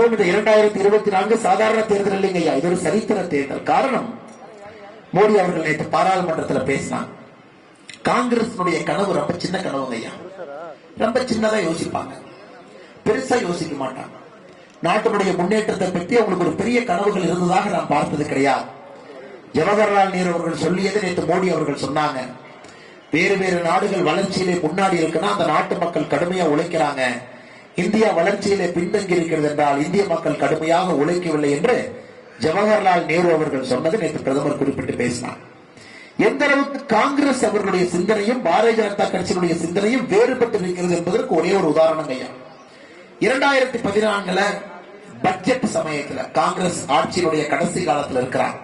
அதுவும் இந்த இரண்டாயிரத்தி இருபத்தி நான்கு சாதாரண தேர்தல் இல்லைங்க ஐயா இது ஒரு சரித்திர தேர்தல். காரணம் மோடி அவர்கள் நேற்று பாராளுமன்றத்தில் பேசினாங்க காங்கிரஸ் கனவு ரொம்ப சின்ன கனவுங்க ஐயா ரொம்ப சின்னதா யோசிப்பாங்க. பெருசா யோசிக்க மாட்டாங்க. நாட்டினுடைய முன்னேற்றத்தை பற்றி அவங்களுக்கு ஒரு பெரிய கனவுகள் இருந்ததாக நான் பார்த்தது கிடையாது. ஜவஹர்லால் நேரு அவர்கள் சொல்லியது நேற்று மோடி அவர்கள் சொன்னாங்க. வேறு வேறு நாடுகள் வளர்ச்சியிலே முன்னாடி இருக்குன்னா அந்த நாட்டு மக்கள் கடுமையா உழைக்கிறாங்க. இந்தியா வளர்ச்சியிலே பின்தங்கி இருக்கிறது என்றால் இந்திய மக்கள் கடுமையாக உழைக்கவில்லை என்று ஜவஹர்லால் நேரு அவர்கள் சொன்னது நேற்று பிரதமர் குறிப்பிட்டு பேசினார். எந்த அளவுக்கு காங்கிரஸ் அவர்களுடைய சிந்தனையும் பாரதிய ஜனதா கட்சியினுடைய சிந்தனையும் வேறுபட்டு இருக்கிறது என்பதற்கு ஒரே ஒரு உதாரணம் ஐயா. இரண்டாயிரத்தி பதினான்குல பட்ஜெட் சமயத்துல காங்கிரஸ் ஆட்சியினுடைய கடைசி காலத்துல இருக்கிறார்.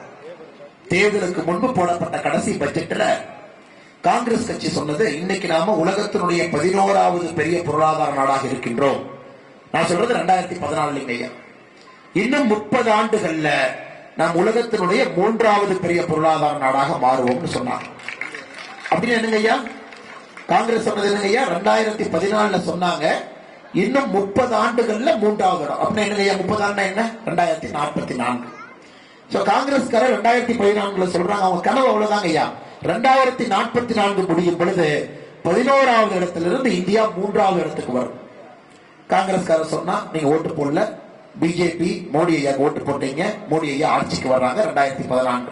தேர்தலுக்கு முன்பு போடப்பட்ட கடைசி பட்ஜெட்ல காங்கிரஸ் கட்சி சொன்னது இன்னைக்கு நாம உலகத்தினுடைய பதினோராவது பெரிய பொருளாதார நாடாக இருக்கின்றோம். நான் சொல்றது ரெண்டாயிரத்தி பதினாலு ஐயா இன்னும் முப்பது ஆண்டுகள்ல நாம் உலகத்தினுடைய மூன்றாவது பெரிய பொருளாதார நாடாக மாறுவோம்னு சொன்னாங்க அப்படின்னு என்னங்க ஐயா காங்கிரஸ் சொன்னது என்னங்க ஐயா ரெண்டாயிரத்தி பதினாலுல சொன்னாங்க. இன்னும் முப்பது ஆண்டுகள்ல மூன்றாவது இடம். அப்படின்னா என்னங்க ஐயா முப்பது ஆண்டுனா என்ன? ரெண்டாயிரத்தி நாற்பத்தி நான்கு. சோ காங்கிரஸ்காரர் ரெண்டாயிரத்தி பதினான்குல சொல்றாங்க. அவங்க கனவு அவ்வளவுதாங்க ஐயா ரெண்டாயிரத்தி நாற்பத்தி நான்கு முடியும் பொழுது பதினோராவது இடத்திலிருந்து இந்தியா மூன்றாவது இடத்துக்கு வரும். காங்கிரஸ்காரர் சொன்னா நீங்க ஓட்டு போடல. பிஜேபி மோடி ஐயா ஓட்டு போட்டீங்க. மோடி ஐயா ஆட்சிக்கு வர்றாங்க ரெண்டாயிரத்தி பதினான்கு.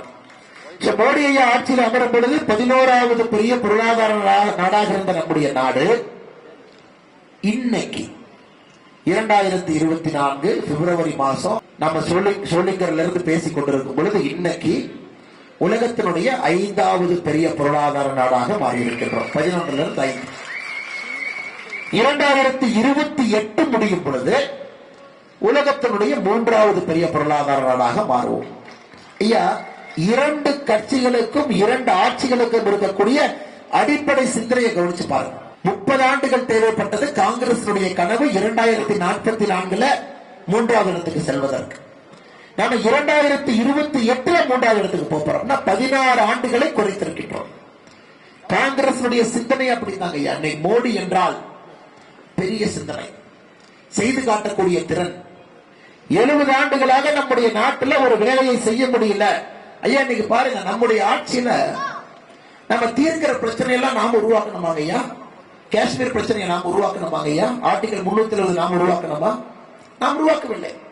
மோடி ஐயா ஆட்சியில் அமரும் பொழுது பதினோராவது பெரிய பொருளாதார நாடாக இருந்த நம்முடைய நாடு. இன்னைக்கு இரண்டாயிரத்தி இருபத்தி நான்கு பிப்ரவரி மாசம் நம்ம சோழி- சோளிங்கர்ல இருந்து பேசிக் கொண்டிருக்கும் பொழுது இன்னைக்கு உலகத்தினுடைய ஐந்தாவது பெரிய பொருளாதார நாடாக மாறியிருக்கின்றோம். பதினொன்றிலிருந்து ஐந்து. இரண்டாயிரத்தி இருபத்தி எட்டு முடியும் பொழுது உலகத்தினுடைய மூன்றாவது பெரிய பொருளாதார நாடாக மாறுவோம். ஐயா இரண்டு கட்சிகளுக்கும் இரண்டு ஆட்சிகளுக்கும் இருக்கக்கூடிய அடிப்படை சிந்தனையை கவனிச்சு பாருங்க. முப்பது ஆண்டுகள் தேவைப்பட்டது காங்கிரஸ் கனவு இரண்டாயிரத்தி நாற்பத்தி நான்குல மூன்றாவது இடத்துக்கு செல்வதற்கு. நாம இரண்டாயிரத்தி இருபத்தி எட்டுல மூன்றாவது இடத்துக்கு போறோம். பதினாறு ஆண்டுகளை குறைத்திருக்கின்றோம். காங்கிரஸ் சிந்தனை அப்படிதாங்க. அன்னை மோடி என்றால் பெரிய சிந்தனை. செய்து காட்டக்கூடிய திறன். எழுபது ஆண்டுகளாக நம்முடைய நாட்டுல ஒரு வேலையை செய்ய முடியல. ஐயா இன்னைக்கு பாருங்க நம்முடைய ஆட்சியில நம்ம தீர்க்கிற பிரச்சனை எல்லாம் நாம உருவாக்கணுமாங்க ஐயா? காஷ்மீர் பிரச்சனையை நாம் உருவாக்கணுமாங்க ஐயா? ஆர்டிகல் முன்னூத்தி எழுபது நாம் உருவாக்கணுமா? நாம் உருவாக்கவில்லை.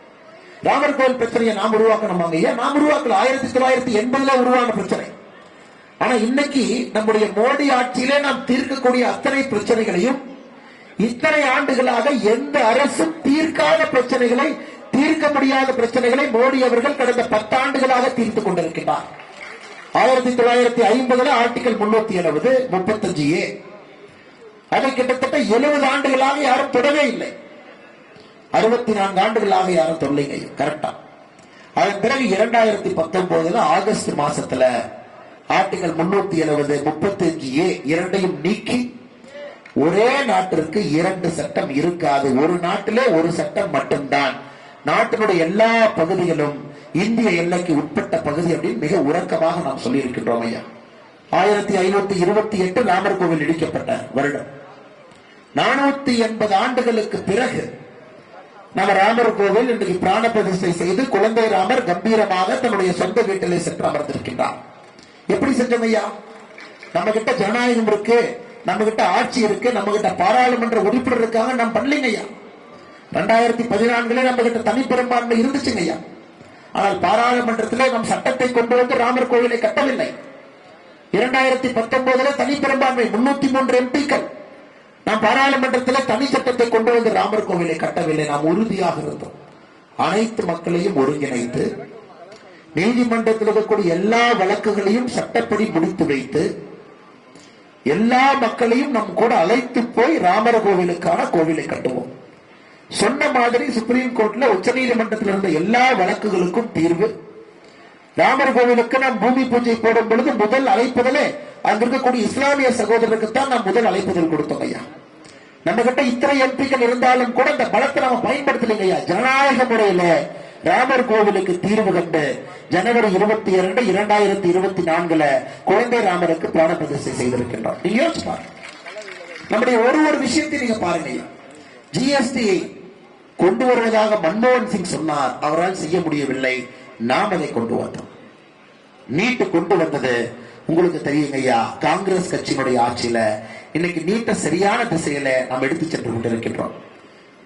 ராமர் பிரச்சனையை நாம் உருவாக்கணுமாங்க ஏன் நாம் உருவாக்கல? ஆயிரத்தி தொள்ளாயிரத்தி எண்பதுல உருவான பிரச்சனை. ஆனா இன்னைக்கு நம்முடைய மோடி ஆட்சியிலே நாம் தீர்க்கக்கூடிய அத்தனை பிரச்சனைகளையும் இத்தனை ஆண்டுகளாக எந்த அரசும் தீர்க்காத பிரச்சனைகளை தீர்க்க முடியாத பிரச்சனைகளை மோடி அவர்கள் கடந்த பத்தாண்டுகளாக தீர்த்து கொண்டிருக்கிறார் ஆயிரத்தி தொள்ளாயிரத்தி ஐம்பதுல ஆர்டிகல் முன்னூத்தி எழுபது முப்பத்தஞ்சு ஏ. அதை கிட்டத்தட்ட எழுபது ஆண்டுகளாக யாரும் தொடவே இல்லை. அறுபத்தி நான்கு ஆண்டுகளாக யாரும் தொல்லைங்க கரெக்டா அதன் பிறகு இரண்டாயிரத்தி பத்தொன்பதுல ஆகஸ்ட் மாசத்துல ஆர்டிகல் முன்னூத்தி எழுபது முப்பத்தஞ்சு ஏ இரண்டையும் நீக்கி ஒரே நாட்டிற்கு இரண்டு சட்டம் இருக்காது. ஒரு நாட்டிலே ஒரு சட்டம் மட்டும்தான். நாட்டினுடைய எல்லா பகுதிகளும் இந்திய எல்லைக்கு உட்பட்ட பகுதி அப்படின்னு மிக உறக்கமாக நாம் சொல்லி இருக்கின்றோம் ஐயா. ஆயிரத்தி ஐநூத்தி இருபத்தி எட்டு ராமர் கோவில் இடிக்கப்பட்ட வருடம். நானூத்தி எண்பது ஆண்டுகளுக்கு பிறகு நம்ம ராமர் கோவில் இன்றைக்கு பிராண பிரதிஷ்டை செய்து குழந்தை ராமர் கம்பீரமாக தன்னுடைய சொந்த வீட்டிலே சென்று அமர்ந்திருக்கின்றார். எப்படி செஞ்சோம் ஐயா நம்ம கிட்ட ஜனநாயகம் இருக்கு நம்ம கிட்ட ஆட்சி இருக்கு நம்ம கிட்ட பாராளுமன்ற உறுப்பினர் இருக்காங்க நம்ம பண்ணலீங்க ஐயா. ரெண்டாயிரத்தி பதினான்குல நம்ம கிட்ட தனிப்பெரும்பான்மை இருந்துச்சுங்க ஐயா. ஆனால் பாராளுமன்றத்திலே நம் சட்டத்தை கொண்டு வந்து ராமர் கோவிலை கட்டவில்லை. இரண்டாயிரத்தி பத்தொன்பதுல தனிப்பெரும்பான்மை முன்னூத்தி மூன்று எம்பிக்கள் நாம் பாராளுமன்றத்தில் தனி சட்டத்தை கொண்டு வந்து ராமர் கோவிலை கட்டவில்லை. நாம் உறுதியாக இருந்தோம். அனைத்து மக்களையும் ஒருங்கிணைத்து நீதிமன்றத்தில் இருக்கக்கூடிய எல்லா வழக்குகளையும் சட்டப்படி முடித்து வைத்து எல்லா மக்களையும் நம் கூட அழைத்து போய் ராமர் கோவிலுக்கான கோவிலை கட்டுவோம். சொன்ன மாதிரி சுப்ரீம் கோர்ட்ல உச்சநீதிமன்றத்தில் இருந்த எல்லா வழக்குகளுக்கும் தீர்வு. ராமர் கோவிலுக்கு நாம் பூமி பூஜை போடும் பொழுது முதல் அழைப்புதலே அங்க இருக்கக்கூடிய இஸ்லாமிய சகோதரருக்கு தான் நாம் முதல் அழைப்புதல் கொடுத்தோம் ஐயா. நம்ம கிட்ட இத்தனை எம்பிக்கள் இருந்தாலும் கூட இந்த பலத்தை நம்ம பயன்படுத்தலைங்கய்யா. ஜனநாயக முறையில ராமர் கோவிலுக்கு தீர்வு கண்டு ஜனவரி இருபத்தி இரண்டு இரண்டாயிரத்தி இருபத்தி நான்குல குழந்தை ராமருக்கு பிராண பிரதிஷ்டை செய்திருக்கின்றார். நீங்க யோசிச்சு பாருங்க. நம்முடைய ஒரு ஒரு விஷயத்தை நீங்க பாருங்க ஜிஎஸ்டி கொண்டு வருவதாக மன்மோகன் சிங் சொன்னார். அவரால் செய்ய முடியவில்லை. நாம் அதை கொண்டு வந்தோம். நீட்டு கொண்டு வந்தது உங்களுக்கு தெரியுங்க ஐயா காங்கிரஸ் கட்சியினுடைய ஆட்சியில இன்னைக்கு நீட்ட சரியான திசையில நாம் எடுத்து சென்று கொண்டிருக்கின்றோம்.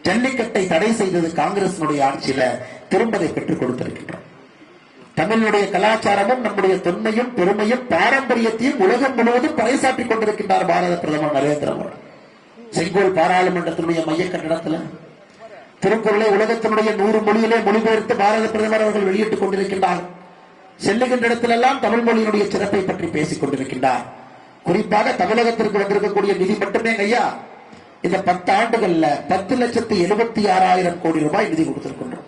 ஜல்லிக்கட்டை தடை செய்தது காங்கிரசினுடைய ஆட்சியில திரும்பதை பெற்றுக் கொடுத்திருக்கின்றோம். தமிழுடைய கலாச்சாரமும் நம்முடைய தொன்மையும் பெருமையும் பாரம்பரியத்தையும் உலகம் முழுவதும் பறைசாற்றிக் கொண்டிருக்கின்றார் பாரத பிரதமர் நரேந்திர மோடி. செங்கோல் பாராளுமன்றத்தினுடைய மைய கட்டடத்துல திருக்குறளை உலகத்தினுடைய நூறு மொழியிலே மொழிபெயர்த்து பாரத பிரதமர் அவர்கள் வெளியிட்டுக் கொண்டிருக்கின்றார். செல்லுகின்ற இடத்திலெல்லாம் தமிழ் மொழியினுடைய சிறப்பை பற்றி பேசிக் கொண்டிருக்கின்றார். குறிப்பாக தமிழகத்திற்கு வந்திருக்கக்கூடிய நிதி மட்டுமே ஐயா இந்த பத்து ஆண்டுகள்ல பத்து லட்சத்து எழுபத்தி ஆறாயிரம் கோடி ரூபாய் நிதி கொடுத்திருக்கின்றோம்.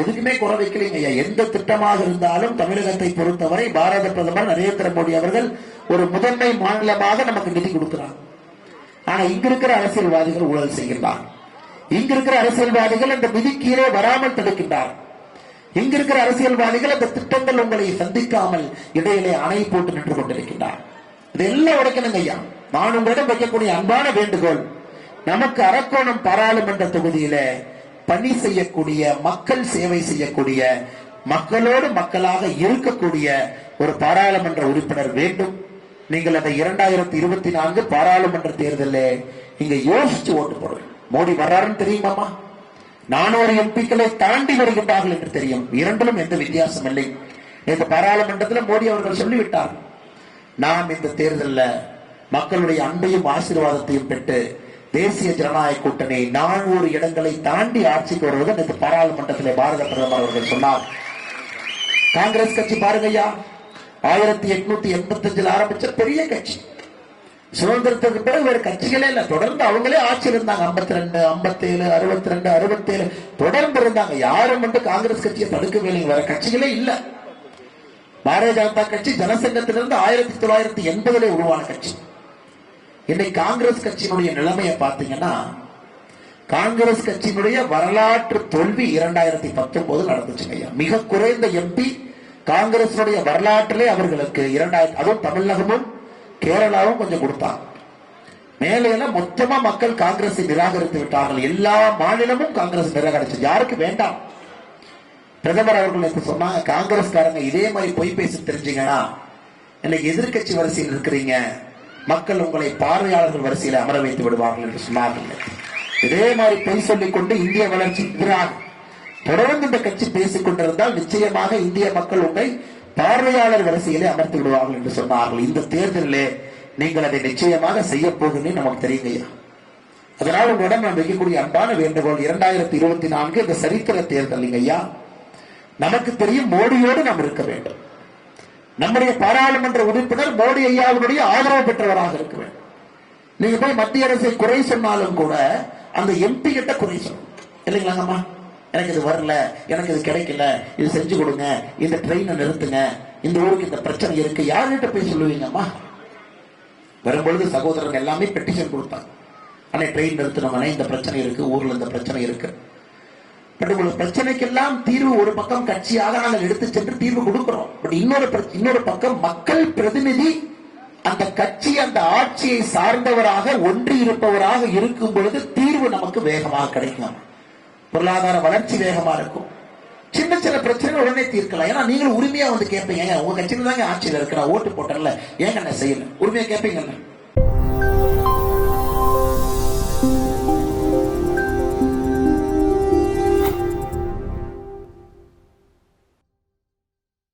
எதுக்குமே குறை வைக்கலைங்க ஐயா. எந்த திட்டமாக இருந்தாலும் தமிழகத்தை பொறுத்தவரை பாரத பிரதமர் நரேந்திர மோடி அவர்கள் ஒரு முதன்மை மாநிலமாக நமக்கு நிதி கொடுக்கிறார். ஆனா இங்க இருக்கிற அரசியல்வாதிகள் ஊழல் செய்கின்றார். இங்க இருக்கிற அரசியல்வாதிகள் அந்த நிதி கீழே வராமல் தடுக்கின்றார். இங்க இருக்கிற அரசியல்வாதிகள் அந்த திட்டங்கள் உங்களை சந்திக்காமல் இடையிலே அணை போட்டு நின்று கொண்டிருக்கின்றார். இதெல்லாம் உடைக்கணுங்க ஐயா. நான் உங்களிடம் வைக்கக்கூடிய அன்பான வேண்டுகோள் நமக்கு அரக்கோணம் பாராளுமன்ற தொகுதியில பணி செய்யக்கூடிய மக்கள் சேவை செய்யக்கூடிய மக்களோடு மக்களாக இருக்கக்கூடிய ஒரு பாராளுமன்ற உறுப்பினர் வேண்டும். நீங்கள் அதை இரண்டாயிரத்தி இருபத்தி நான்கு பாராளுமன்ற தேர்தலில் இங்க யோசிச்சு ஓட்டு போடுங்க. மோடி வர்றாருன்னு தெரியுமாமா நானூறு எம்பிக்களை தாண்டி வருகின்றார்கள் என்று தெரியும். இரண்டிலும் எந்த வித்தியாசம் இல்லை. நேற்று பாராளுமன்றத்தில் மோடி அவர்கள் சொல்லிவிட்டார். நாம் இந்த தேர்தலில் மக்களுடைய அன்பையும் ஆசீர்வாதத்தையும் பெற்று தேசிய ஜனநாயக கூட்டணி நானூறு இடங்களை தாண்டி ஆட்சிக்கு வருவது நேற்று பாராளுமன்றத்தில் பாரத பிரதமர் அவர்கள் சொன்னார். காங்கிரஸ் கட்சி பாருங்கய்யா ஆயிரத்தி எட்நூத்தி எண்பத்தி அஞ்சில் ஆரம்பிச்ச பெரிய கட்சி. சுதந்திரத்துக்கு பிறகு வேற கட்சிகளே இல்லை. தொடர்ந்து அவங்களே ஆட்சி இருந்தாங்க. ஐம்பத்தி ரெண்டு ஐம்பத்தி ஏழு அறுபத்தி ரெண்டு அறுபத்தி ஏழு தொடர்ந்து இருந்தாங்க. யாரும் வந்து காங்கிரஸ் கட்சியை தடுக்கவே இல்லைங்க வேற கட்சிகளே இல்லை. பாரதிய ஜனதா கட்சி ஜனசங்கத்திலிருந்து ஆயிரத்தி தொள்ளாயிரத்தி எண்பதுல உருவான கட்சி. இன்னைக்கு காங்கிரஸ் கட்சியினுடைய நிலைமையை பார்த்தீங்கன்னா காங்கிரஸ் கட்சியினுடைய வரலாற்று தோல்வி இரண்டாயிரத்தி பத்தொன்பது நடந்துச்சுங்க ஐயா. மிக குறைந்த எம்பி காங்கிரஸ் வரலாற்றிலே அவர்களுக்கு இரண்டாயிரத்தி அதுவும் தமிழகமும் கேரளாவும் கொஞ்சம் கொடுப்பாங்க. மேலையில மொத்தமா மக்கள் காங்கிரஸை நிராகரித்து விட்டார்கள். எல்லா மாநிலமும் காங்கிரஸ் நிராகரிச்சு. யாருக்கு வேண்டாம். பிரதமர் அவர்கள் நேற்று சொன்னாங்க காங்கிரஸ்காரங்க இதே மாதிரி பொய் பேசி தெரிஞ்சீங்கன்னா இன்னைக்கு எதிர்க்கட்சி வரிசையில் இருக்கிறீங்க. மக்கள் உங்களை பார்வையாளர்கள் வரிசையில் அமர வைத்து விடுவார்கள் என்று சொன்னார்கள். இதே மாதிரி பொய் சொல்லிக் கொண்டு இந்திய வளர்ச்சி எதிராக தொடர்ந்து இந்த கட்சி பேசிக் கொண்டிருந்தால் நிச்சயமாக இந்திய மக்கள் உங்களை பார்வையாளர் வரிசையிலே அமர்த்தி விடுவார்கள் என்று சொன்னார்கள். இந்த தேர்தலிலே நீங்கள் அதை நிச்சயமாக செய்ய போகுன்னு நமக்கு தெரியுங்க ஐயா அதனால் உங்களிடம் நான் வைக்கக்கூடிய அன்பான வேண்டுகோள் இரண்டாயிரத்தி இருபத்தி நான்கு இந்த சரித்திர தேர்தல் ஐயா நமக்கு தெரியும் மோடியோடு நாம் இருக்க வேண்டும். நம்முடைய பாராளுமன்ற உறுப்பினர் மோடி ஐயாவுடைய ஆதரவு பெற்றவராக இருக்க வேண்டும். நீங்க போய் மத்திய அரசை குறை சொன்னாலும் கூட அந்த எம்பி கிட்ட குறை சொல்லணும் இல்லைங்களாங்கம்மா எனக்கு இது வரல எனக்கு இது கிடைக்கல இது செஞ்சு கொடுங்க இந்த ட்ரெயினை நிறுத்துங்க இந்த ஊருக்கு இந்த பிரச்சனை இருக்கு யார்கிட்ட போய் சொல்லுவீங்கம்மா? வரும்பொழுது சகோதரர்கள் எல்லாமே பெட்டிஷன் கொடுத்தாங்க அண்ணே ட்ரெயின் நிறுத்தணும்னே இந்த பிரச்சனை இருக்கு ஊர்ல இந்த பிரச்சனை இருக்கு. பட் உங்களுக்கு பிரச்சனைக்கெல்லாம் தீர்வு ஒரு பக்கம் கட்சியாக நாங்கள் எடுத்து சென்று தீர்வு கொடுக்கிறோம். பட் இன்னொரு இன்னொரு பக்கம் மக்கள் பிரதிநிதி அந்த கட்சி அந்த ஆட்சியை சார்ந்தவராக ஒன்றி இருப்பவராக இருக்கும் பொழுது தீர்வு நமக்கு வேகமாக கிடைக்கும். பொருளாதார வளர்ச்சி வேகமா இருக்கும். சின்ன சின்ன பிரச்சனை உடனே தீர்க்கலாம். ஏன்னா நீங்களும் உரிமையா வந்து கேட்பீங்க. உங்க கட்சியில தாங்க ஆட்சியில் இருக்கிற? ஓட்டு போட்டல ஏங்க என்ன செய்யல? உரிமையா கேட்பீங்கல்ல?